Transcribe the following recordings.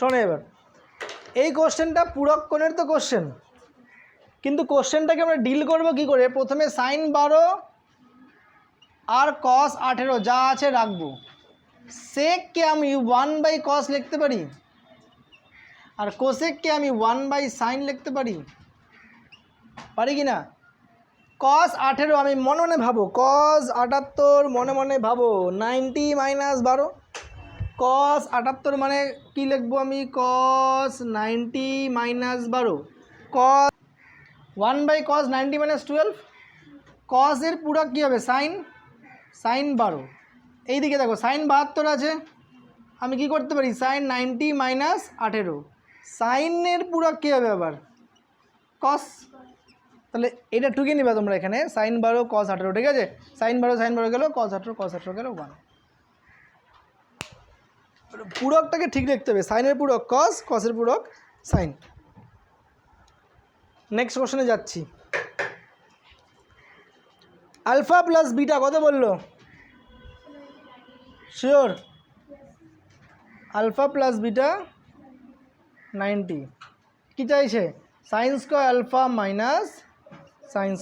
শোনো এবার। এই কোশ্চেনটা পূরক কোণের তো কোশ্চেন কিন্তু কোশ্চেনটাকে আমরা ডিল করব কি করে? প্রথমে সাইন বারো আর কস আঠেরো, যা আছে রাখব। সেককে আমি ওয়ান বাই কস লিখতে পারি? আর কোসেককে আমি ওয়ান বাই সাইন লিখতে পারি? পারি কি না? কস আঠেরো আমি মনে মনে ভাবো। কস আটাত্তর মনে মনে ভাবো। নাইনটি মাইনাস বারো। কস আটাত্তর মানে কি লিখব আমি? কস নাইনটি মাইনাস বারো। Cos one by cos ninety minus twelve কসের পুরো কী হবে? সাইন সাইন বারো। এইদিকে দেখো সাইন বাহাত্তর আছে। আমি কি করতে পারি? সাইন নাইনটি মাইনাস আঠেরো। সাইনের পুরো কী হবে আবার? কস তাহলে এটা টুকে নিবে তোমরা এখানে। সাইন বারো কস আঠেরো, ঠিক আছে? সাইন বারো সাইন বারো গেলো কস আঠেরো কস আঠেরো গেলো ওয়ান পূরকটাকে ঠিক রাখতে হবে। সাইনের পূরক কস কসের পূরক সাইন নেক্সট কোশ্চেনে যাচ্ছি। আলফা প্লাস বিটা কত বলল? Sure alpha plus beta ninety. কী চাইছে? Sine square alpha minus sines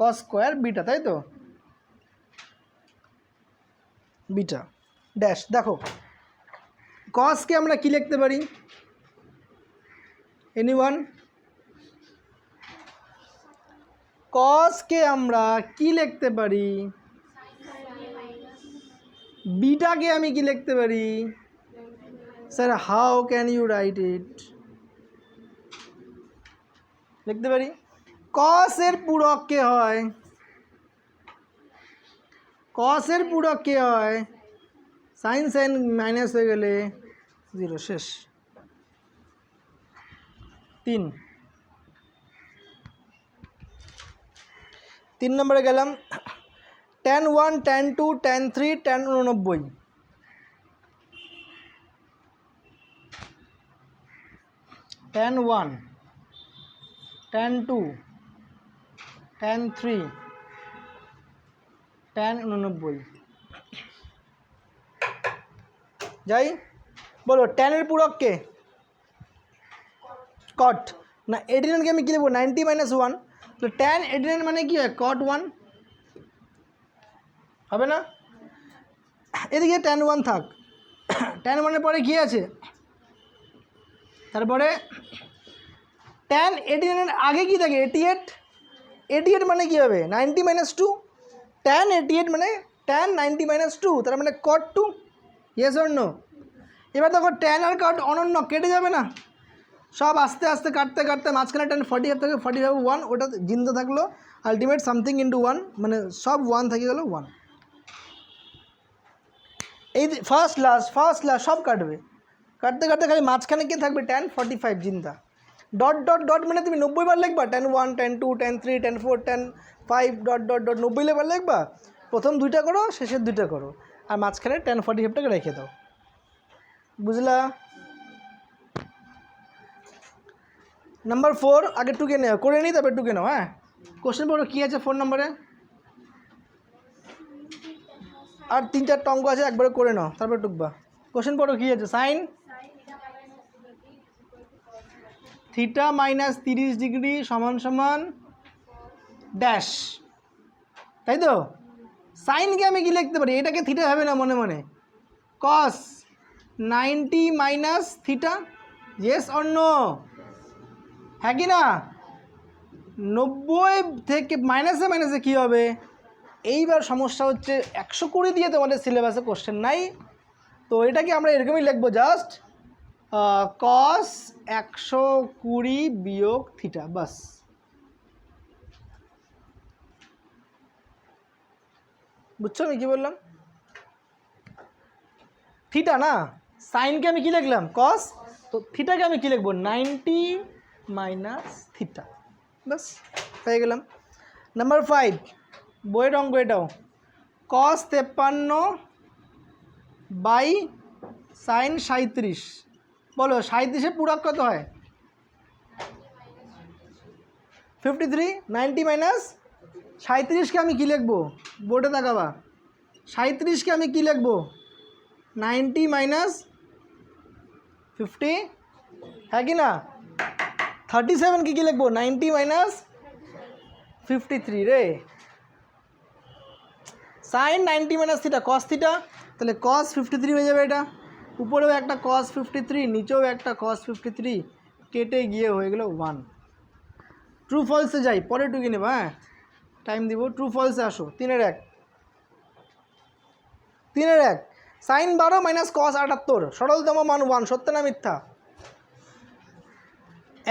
cos square beta, তাই তো? বিটা। ড্যাশ দেখো। কসকে আমরা কি লিখতে পারি? এনি ওয়ান কসকে আমরা কি লিখতে পারি? বিটাকে আমি কি লিখতে পারি? Sir how can you write it লিখতে পারি? কসের পূরক কে হয়? কসের পূরক কে হয়? সাইন সাইন মাইনাস হয়ে গেলে জিরো, শেষ। তিন। তিন নম্বরে গেলাম। Ten one, ten two, ten three, ten উননব্বই। Ten one, ten two, ten three, ten উননব্বই। যাই। বলো টেনের পূরক কে? কট না এডিনানকে আমি কী লিখব? নাইনটি মাইনাস ওয়ান তো টেন এডিনান মানে কি হয়? কট ওয়ান হবে না? এদিকে টেন ওয়ান থাক। টেন ওয়ানের পরে কী আছে? তারপরে এইটি নাইনের আগে কী থাকে? এইটি এইট এইটি এইট মানে কী হবে? Ninety minus two ten eighty eight মানে টেন নাইনটি মাইনাস টু তার মানে কট টু ইয়েস অন্য এবার দেখো টেন আর কট অনন্য, কেটে যাবে না। সব আস্তে আস্তে কাটতে কাটতে মাঝখানে টেন ফর্টি ফাইভ থেকে ফর্টি ফাইভ ওয়ান ওটা জিন্দা থাকল। আলটিমেট সামথিং ইন্টু ওয়ান মানে সব ওয়ান থেকে গেলো ওয়ান এই ফার্স্ট লাস্ট ফার্স্ট লাস্ট সব কাটবে। কাটতে কাটতে খালি মাঝখানে কি থাকবে টেন ফর্টি ফাইভ জিন্দা। ডট ডট ডট মানে তুমি নব্বই বার লিখবা। Ten one ten two ten three ten four ten five dot dot dot নব্বই বার লিখবা। প্রথম দুইটা করো, শেষের দুইটা করো। আর মাঝখানে টেন ফর্টি ফাইভটাকে রেখে দাও। বুঝলা? নাম্বার ফোর আগে টুকে নেও, করে নিই, তারপরে টুকে নাও হ্যাঁ? কোশ্চেন পড়ো, কী আছে ফোন নম্বরে আর তিন চারটা অঙ্ক আছে, একবারে করে নাও, তারপরে টুকবা। কোশ্চেন পড়ো, কী আছে? সাইন থিটা মাইনাস তিরিশ ডিগ্রি সমান সমান ড্যাশ তাই তো? সাইনকে আমি কি লিখতে পারি? এটাকে থিটা হবে না মনে মনে। Cos ninety minus theta? Yes অন্য হ্যাঁ কি না? নব্বই থেকে মাইনাসে মাইনাসে কী হবে? এইবার সমস্যা হচ্ছে একশো কুড়ি দিয়ে তোমাদের সিলেবাসে কোশ্চেন নাই। তো এটাকে আমরা এরকমই লিখব জাস্ট কস একশো কুড়ি বিয়োগ থিটা, বাস। বুঝছ আমি কী বললাম? থিটা না? সাইনকে আমি কী লিখলাম? কস তো থিটাকে আমি কী লিখব? Ninety minus theta. বাস পেয়ে গেলাম। নাম্বার ফাইভ, বইয়ের অঙ্ক এটাও কস তেপ্পান্ন বাই সাইন সাঁত্রিশ বলো সাঁত্রিশে পুরাক কত হয়? ফিফটি থ্রি নাইনটি মাইনাস সাঁত্রিশকে আমি কী লিখব? বোর্ডে তাকাবা। সাঁত্রিশকে আমি কী লিখব? নাইনটি মাইনাস ফিফটি হ্যাঁ কি না থার্টি সেভেন কী কী লিখব নাইনটি মাইনাস ফিফটি থ্রি রে sine ninety minus theta cos theta তাহলে কস ফিফটি থ্রি হয়ে যাবে এটা উপরেও একটা কস ফিফটি থ্রি নিচেও একটা কস ফিফটি থ্রি কেটে গিয়ে হয়ে গেলো ওয়ান ট্রু ফলসে যাই পরে টুকে নেব হ্যাঁ টাইম দিব ট্রু ফলসে আসো তিনের এক তিনের এক সাইন বারো মাইনাস কস আটাত্তর। সরলতম মান ওয়ান সত্য না মিথ্যা?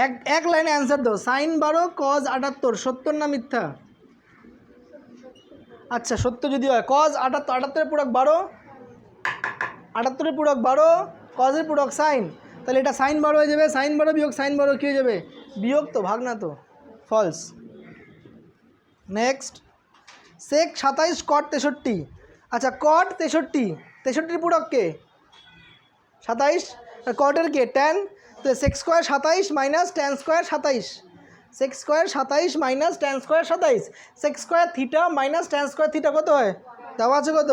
এক এক লাইনে অ্যান্সার দাও। সাইন বারো কজ আটাত্তর সত্তর না মিথ্যা? আচ্ছা সত্য যদি হয় কজ আটাত্তর, আটাত্তরের পূরক বারো, আটাত্তরের পূরক বারো কজের পূরক সাইন। তাহলে এটা সাইন বারো হয়ে যাবে, সাইন বারো বিয়োগ সাইন বারো কী হয়ে যাবে? বিয়োগ তো, ভাগ না তো। ফলস নেক্সট সেক সাতাইশ কট তেষট্টি। আচ্ছা কট তেষট্টি তেষট্টির পূরক কে? সাতাইশ। কটের কে? ট্যান তো সেক্স স্কোয়ার সাতাইশ মাইনাস ট্যান স্কোয়ার সাতাইশ। সেক্স স্কোয়ার সাতাইশ মাইনাস ট্যান স্কোয়ার সাতাইশ। Sec square theta minus tan square theta কত হয়? দেওয়া আছে কত?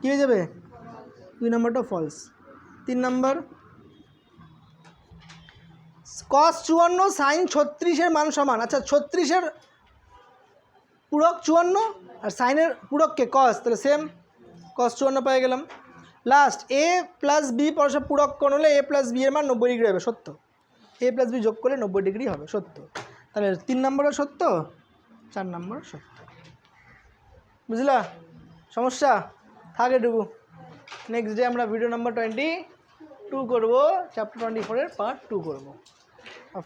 কী হয়ে যাবে? দুই নম্বরটা ফলস তিন নম্বর। কস চুয়ান্ন সাইন ছত্রিশের মান সমান। আচ্ছা ছত্রিশের পূরক চুয়ান্ন আর সাইনের পূরককে কস তাহলে সেম কস চুয়ান্ন পেয়ে গেলাম। লাস্ট এ প্লাস বি পরস্পর পূরক কোণ হলে এ প্লাস বি এর মান নব্বই ডিগ্রি হবে, সত্য। এ প্লাস বি যোগ করলে নব্বই ডিগ্রি হবে, সত্য। তাহলে তিন নম্বরও সত্য, চার নম্বর সত্য। বুঝলা? সমস্যা? থাক এটুকু নেক্সট ডে আমরা ভিডিও নাম্বার টোয়েন্টি টু করব চ্যাপ্টার টোয়েন্টি ফোরের পার্ট টু করব। অফ